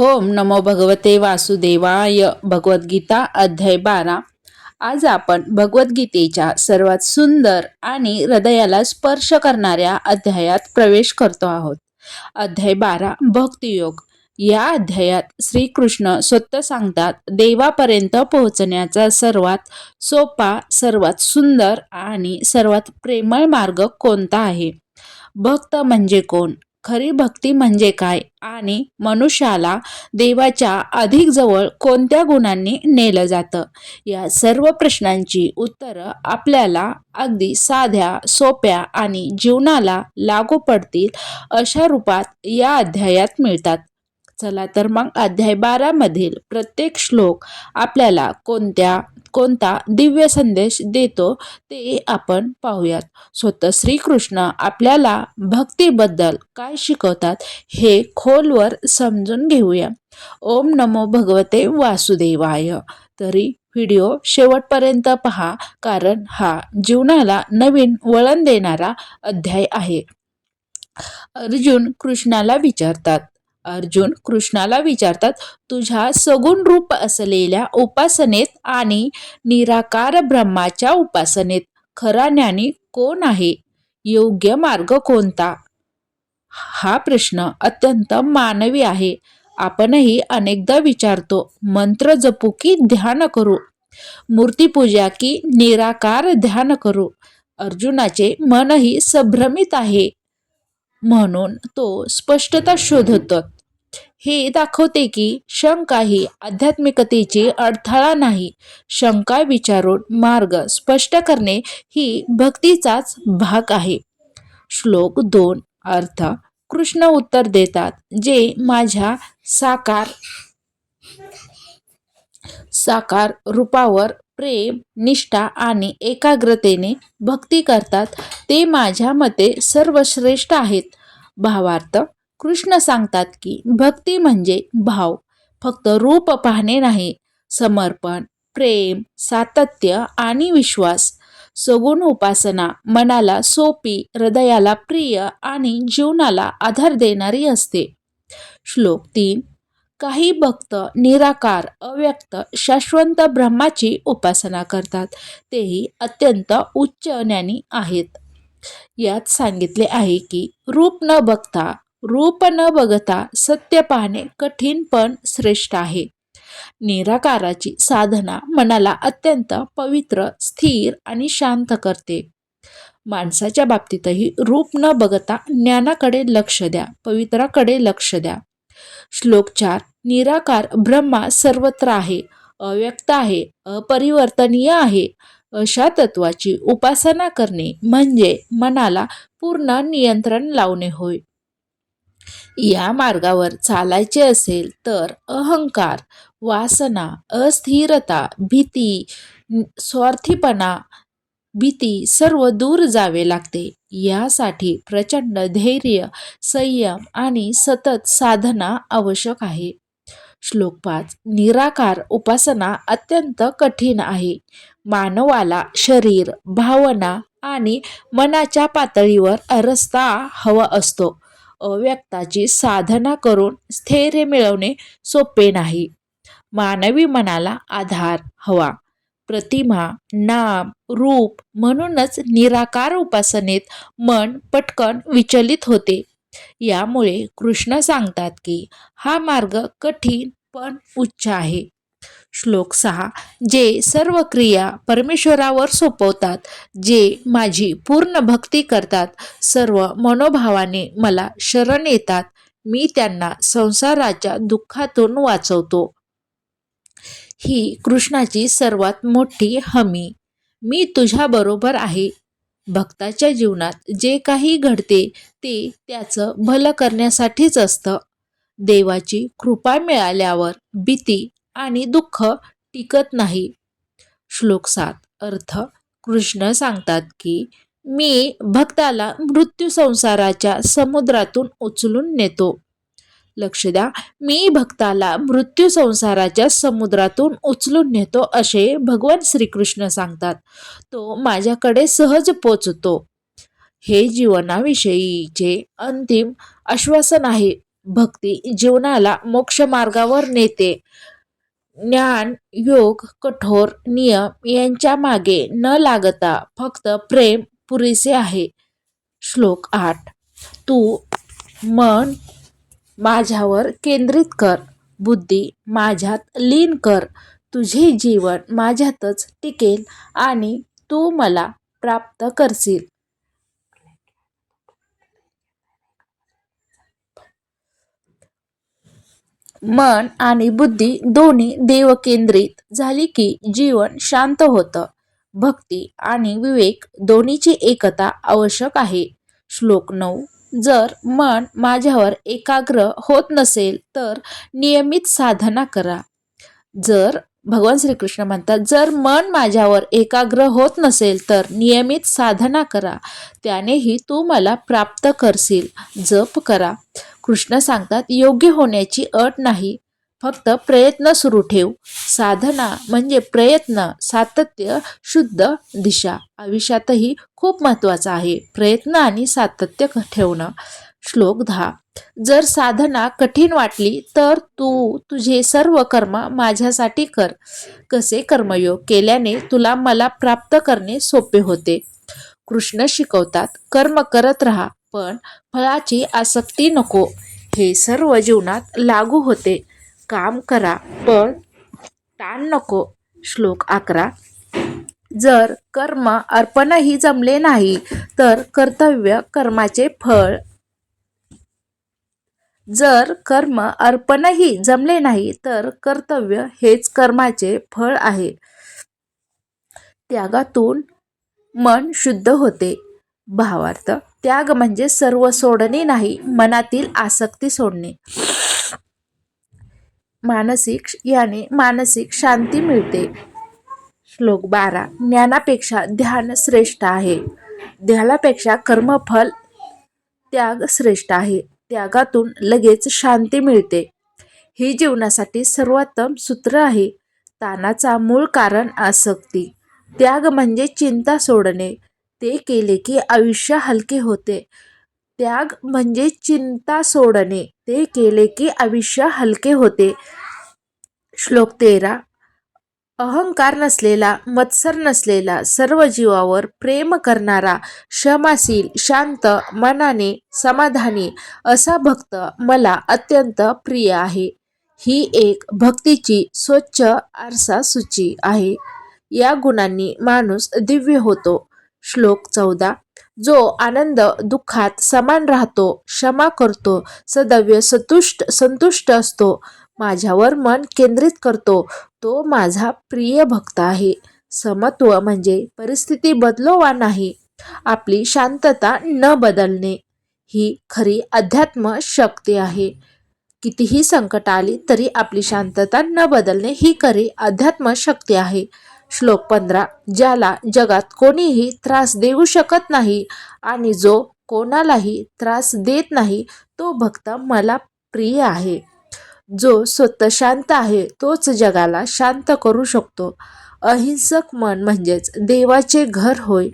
ओम नमो भगवते वासुदेवाय भगवद्गीता अध्याय बारा. आज आपण भगवद्गीतेच्या सर्वात सुंदर आणि हृदयाला स्पर्श करणाऱ्या अध्यायात प्रवेश करतो आहोत. अध्याय बारा भक्तियोग. या अध्यायात श्रीकृष्ण स्वतः सांगतात देवापर्यंत पोहोचण्याचा सर्वात सोपा सर्वात सुंदर आणि सर्वात प्रेमळ मार्ग कोणता आहे? भक्त म्हणजे कोण? खरी भक्ती म्हणजे काय? आणि मनुष्याला देवाच्या अधिक जवळ कोणत्या गुणांनी नेलं जातं? या सर्व प्रश्नांची उत्तरं आपल्याला अगदी साध्या सोप्या आणि जीवनाला लागू पडतील अशा रूपात या अध्यायात मिळतात. चला तर मग अध्याय बारामधील प्रत्येक श्लोक आपल्याला कोणत्या कोणता दिव्य संदेश देतो ते आपण पाहूयात. स्वतः श्रीकृष्ण आपल्याला भक्तीबद्दल काय शिकवतात हे खोलवर समजून घेऊया. ओम नमो भगवते वासुदेवाय. तरी व्हिडिओ शेवटपर्यंत पहा कारण हा जीवनाला नवीन वळण देणारा अध्याय आहे. अर्जुन कृष्णाला विचारतात अर्जुन कृष्णाला विचारतात तुझ्या सगुण रूप असलेल्या उपासनेत आणि निराकार ब्रह्माच्या उपासनेत खरा ज्ञानी कोण आहे? योग्य मार्ग कोणता? हा प्रश्न अत्यंत मानवी आहे. आपणही अनेकदा विचारतो मंत्र जपू की ध्यान करू? मूर्तीपूजा की निराकार ध्यान करू? अर्जुनाचे मनही संभ्रमित आहे. म्हणून तो स्पष्टता शोधतो. हे दाखवते की शंका ही आध्यात्मिकतेची अडथळा नाही. शंका विचारून मार्ग स्पष्ट करणे ही भक्तीचाच भाग आहे. श्लोक दोन अर्थ कृष्ण उत्तर देतात जे माझ्या साकार साकार रूपावर प्रेम निष्ठा आणि एकाग्रतेने भक्ती करतात. ते माझ्या मते सर्वश्रेष्ठ आहेत. भावार्थ कृष्ण सांगतात की भक्ती म्हणजे भाव फक्त रूप पाहणे नाही. समर्पण प्रेम सातत्य आणि विश्वास सगुण उपासना मनाला सोपी हृदयाला प्रिय आणि जीवनाला आधार देणारी असते. श्लोक तीन काही भक्त निराकार अव्यक्त शाश्वत ब्रह्माची उपासना करतात. तेही अत्यंत उच्च ज्ञानी आहेत. यात सांगितले आहे की रूप न बघता रूप न बघता सत्य पाहणे कठीण पण श्रेष्ठ आहे. निराकाराची साधना मनाला अत्यंत पवित्र स्थिर आणि शांत करते. माणसाच्या बाबतीतही रूप न बघता ज्ञानाकडे लक्ष द्या पवित्राकडे लक्ष द्या. श्लोक चार निराकार ब्रह्मा सर्वत्र आहे अव्यक्त आहे अपरिवर्तनीय आहे. अशा तत्वाची उपासना करणे म्हणजे मनाला पूर्ण नियंत्रण लावणे होय. या मार्गावर चालायचे असेल तर अहंकार वासना अस्थिरता भीती स्वार्थीपणा भीती सर्व दूर जावे लागते. यासाठी प्रचंड धैर्य संयम आणि सतत साधना आवश्यक आहे. श्लोक पाच. निराकार उपासना अत्यंत कठीण आहे. मानवाला शरीर भावना आणि मनाच्या पातळीवर रस्ता हवा असतो. अव्यक्ताची साधना करून स्थैर्य मिळवणे सोपे नाही. मानवी मनाला आधार हवा. प्रतिमा नाम रूप म्हणूनच निराकार उपासनेत मन पटकन विचलित होते. यामुळे कृष्ण सांगतात की हा मार्ग कठीण पण उच्च आहे. श्लोक सहा जे सर्व क्रिया परमेश्वरावर सोपवतात जे माझी पूर्ण भक्ती करतात सर्व मनोभावाने मला शरण येतात मी त्यांना संसाराच्या दुःखातून वाचवतो. ही कृष्णाची सर्वात मोठी हमी. मी तुझ्याबरोबर आहे. भक्ताच्या जीवनात जे काही घडते ते त्याचं भलं करण्यासाठीच असतं. देवाची कृपा मिळाल्यावर भीती आणि दुःख टिकत नाही. श्लोक सात. अर्थ. कृष्ण सांगतात की मी भक्ताला मृत्यू संसाराच्या समुद्रातून उचलून नेतो. लक्ष द्या. मी भक्ताला मृत्यू संसाराच्या समुद्रातून उचलून नेतो असे भगवान श्रीकृष्ण सांगतात. तो माझ्याकडे सहज पोचतो. हे जीवनाविषयीचे अंतिम आश्वासन आहे. भक्ती जीवनाला मोक्ष मार्गावर नेते. ज्ञान योग कठोर नियम यांच्या मागे न लागता फक्त प्रेम पुरेसे आहे. श्लोक आठ. तू मन माझ्यावर केंद्रित कर बुद्धी माझ्यात लीन कर. तुझे जीवन माझ्यातच टिकेल आणि तू मला प्राप्त करशील. मन आणि बुद्धी दोन्ही देवकेंद्रित. झाली की जीवन शांत होतं. भक्ती आणि विवेक दोन्हीची एकता आवश्यक आहे. श्लोक नऊ. जर मन माझ्यावर एकाग्र होत नसेल तर नियमित साधना करा. जर भगवान श्रीकृष्ण म्हणतात जर मन माझ्यावर एकाग्र होत नसेल तर नियमित साधना करा. त्यानेही तू मला प्राप्त करशील. जप करा. कृष्ण सांगतात योग्य होण्याची अट नाही. फक्त प्रयत्न सुरू ठेव. साधना म्हणजे प्रयत्न सातत्य शुद्ध दिशा. आयुष्यातही खूप महत्त्वाचं आहे. प्रयत्न आणि सातत्य ठेवणं. श्लोक दहा. जर साधना कठीण वाटली तर तू तुझे सर्व कर्म माझ्यासाठी कर. कसे कर्मयोग? केल्याने तुला मला प्राप्त करणे सोपे होते. कृष्ण शिकवतात कर्म करत राहा पण फळाची आसक्ती नको. हे सर्व जीवनात लागू होते. काम करा पण ताण नको. श्लोक अकरा. जर कर्म अर्पणही जमले नाही तर कर्तव्य कर्माचे फळ. जर कर्म अर्पणही जमले नाही तर कर्तव्य हेच कर्माचे फळ आहे. त्यागातून मन शुद्ध होते. भावार्थ त्याग म्हणजे सर्व सोडणे नाही मनातील आसक्ती सोडणे. मानसिक याने मानसिक शांती मिळते. श्लोक बारा. ज्ञानापेक्षा ध्यान श्रेष्ठ आहे. ध्यानापेक्षा कर्मफल त्याग श्रेष्ठ आहे. त्यागातून लगेच शांती मिळते. ही जीवनासाठी सर्वोत्तम सूत्र आहे. तानाचा मूळ कारण आसक्ती. त्याग म्हणजे चिंता सोडणे. ते केले की आयुष्य हलके होते. त्याग म्हणजे चिंता सोडणे. ते केले की आयुष्य हलके होते. श्लोक तेरा. अहंकार नसलेला मत्सर नसलेला सर्व जीवावर प्रेम करणारा क्षमाशील शांत मनाने समाधानी असा भक्त मला अत्यंत प्रिय आहे. ही एक भक्तीची स्वच्छ आरसा सूची आहे. या गुणांनी माणूस दिव्य होतो. श्लोक चौदा. जो आनंद दुःखात समान राहतो क्षमा करतो सदैव संतुष्ट संतुष्ट असतो माझ्यावर मन केंद्रित करतो तो माझा प्रिय भक्त आहे. समत्व म्हणजे परिस्थिती बदलो वा नाही आपली शांतता न बदलणे. ही खरी अध्यात्म शक्ती आहे. कितीही संकट आली तरी आपली शांतता न बदलणे ही खरी अध्यात्म शक्ती आहे. श्लोक पंधरा ज्याला जगात कोणीही त्रास देऊ शकत नाही आणि जो कोणालाही त्रास देत नाही तो भक्त मला प्रिय आहे. जो स्वतः शांत आहे तोच जगाला शांत करू शकतो. अहिंसक मन म्हणजेच देवाचे घर होय.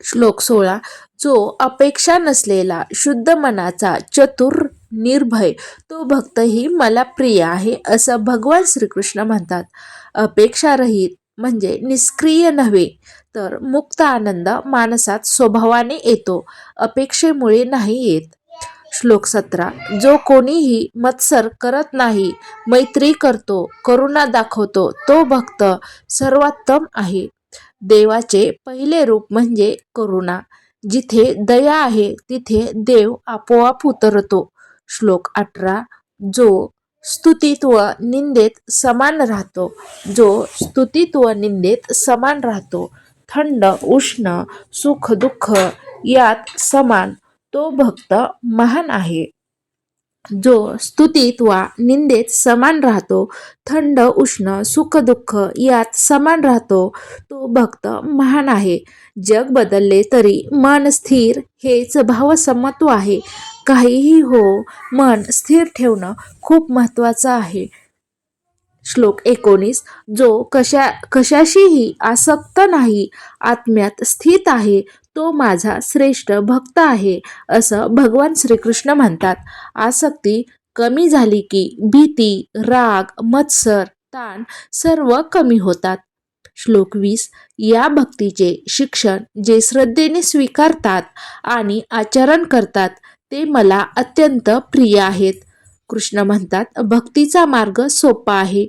श्लोक सोळा जो अपेक्षा नसलेला शुद्ध मनाचा चतुर निर्भय. तो भक्तही मला प्रिय आहे असं भगवान श्रीकृष्ण म्हणतात. अपेक्षारहित म्हणजे निष्क्रिय नव्हे तर मुक्त आनंद माणसात स्वभावाने येतो अपेक्षेमुळे नाही येत. श्लोक सतरा जो कोणीही मत्सर करत नाही मैत्री करतो करुणा दाखवतो तो भक्त सर्वोत्तम आहे. देवाचे पहिले रूप म्हणजे करुणा. जिथे दया आहे तिथे देव आपोआप उतरतो. श्लोक अठरा जो स्तुतीत व निंदेत समान राहतो. जो स्तुतीत व निंदेत समान राहतो. थंड उष्ण सुख दुःख यात समान तो भक्त महान आहे. जो स्तुतीत वा निंदेत समान राहतो थंड उष्ण सुख दुःख यात समान राहतो तो भक्त महान आहे. जग बदलले तरी मन स्थिर हेच भावसमत्व आहे. काहीही हो मन स्थिर ठेवणं खूप महत्त्वाचं आहे. श्लोक एकोणीस जो कशा कशाशीही आसक्त नाही आत्म्यात स्थित आहे तो माझा श्रेष्ठ भक्त आहे असं भगवान श्रीकृष्ण म्हणतात. आसक्ती कमी झाली की भीती राग मत्सर ताण सर्व कमी होतात. श्लोक वीस या भक्तीचे शिक्षण जे श्रद्धेने स्वीकारतात आणि आचरण करतात ते मला अत्यंत प्रिय आहेत. कृष्ण म्हणतात भक्तीचा मार्ग सोपा आहे.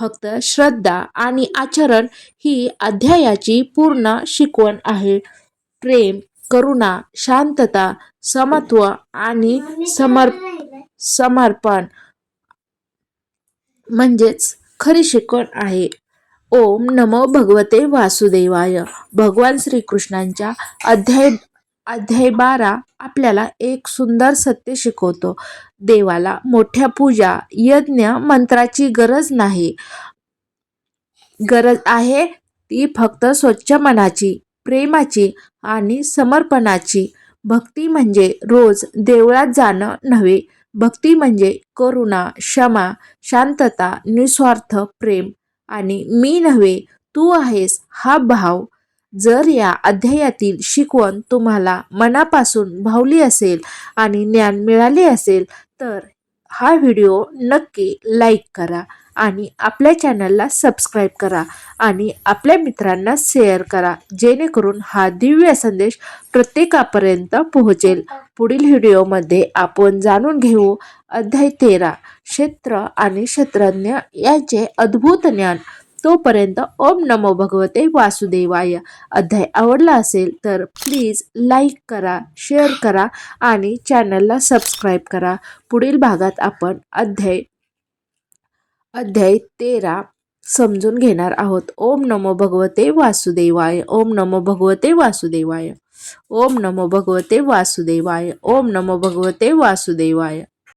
फक्त श्रद्धा आणि आचरण ही अध्यायाची पूर्ण शिकवण आहे. प्रेम करुणा शांतता समत्व आणि समर समर्पण म्हणजेच खरी शिकवण आहे. ओम नमो भगवते वासुदेवाय. भगवान श्रीकृष्णांच्या अध्याय अध्याय बारा आपल्याला एक सुंदर सत्य शिकवतो. देवाला मोठ्या पूजा यज्ञ मंत्राची गरज नाही. गरज आहे ती फक्त स्वच्छ मनाची. प्रेमाची आणि समर्पणाची. भक्ती म्हणजे रोज देवळात जाणं नव्हे. भक्ती म्हणजे करुणा क्षमा शांतता निस्वार्थ प्रेम. आणि मी नव्हे तू आहेस हा भाव. जर या अध्यायातील शिकवण तुम्हाला मनापासून भावली असेल आणि ज्ञान मिळाले असेल तर हा व्हिडिओ नक्की लाईक करा आणि आपल्या चॅनलला सबस्क्राईब करा आणि आपल्या मित्रांना शेअर करा जेणेकरून हा दिव्य संदेश प्रत्येकापर्यंत पोहोचेल. पुढील व्हिडिओमध्ये आपण जाणून घेऊ अध्याय तेरा क्षेत्र आणि क्षेत्रज्ञ यांचे अद्भुत ज्ञान. तोपर्यंत ओम नमो भगवते वासुदेवाय. अध्याय आवडला असेल तर प्लीज लाईक करा शेअर करा आणि चॅनलला सबस्क्राईब करा. पुढील भागात आपण अध्याय अध्याय तेरा समजून घेणार आहोत. ओम नमो भगवते वासुदेवाय ओम नमो भगवते वासुदेवाय. ओम नमो भगवते वासुदेवाय ओम नमो भगवते वासुदेवाय.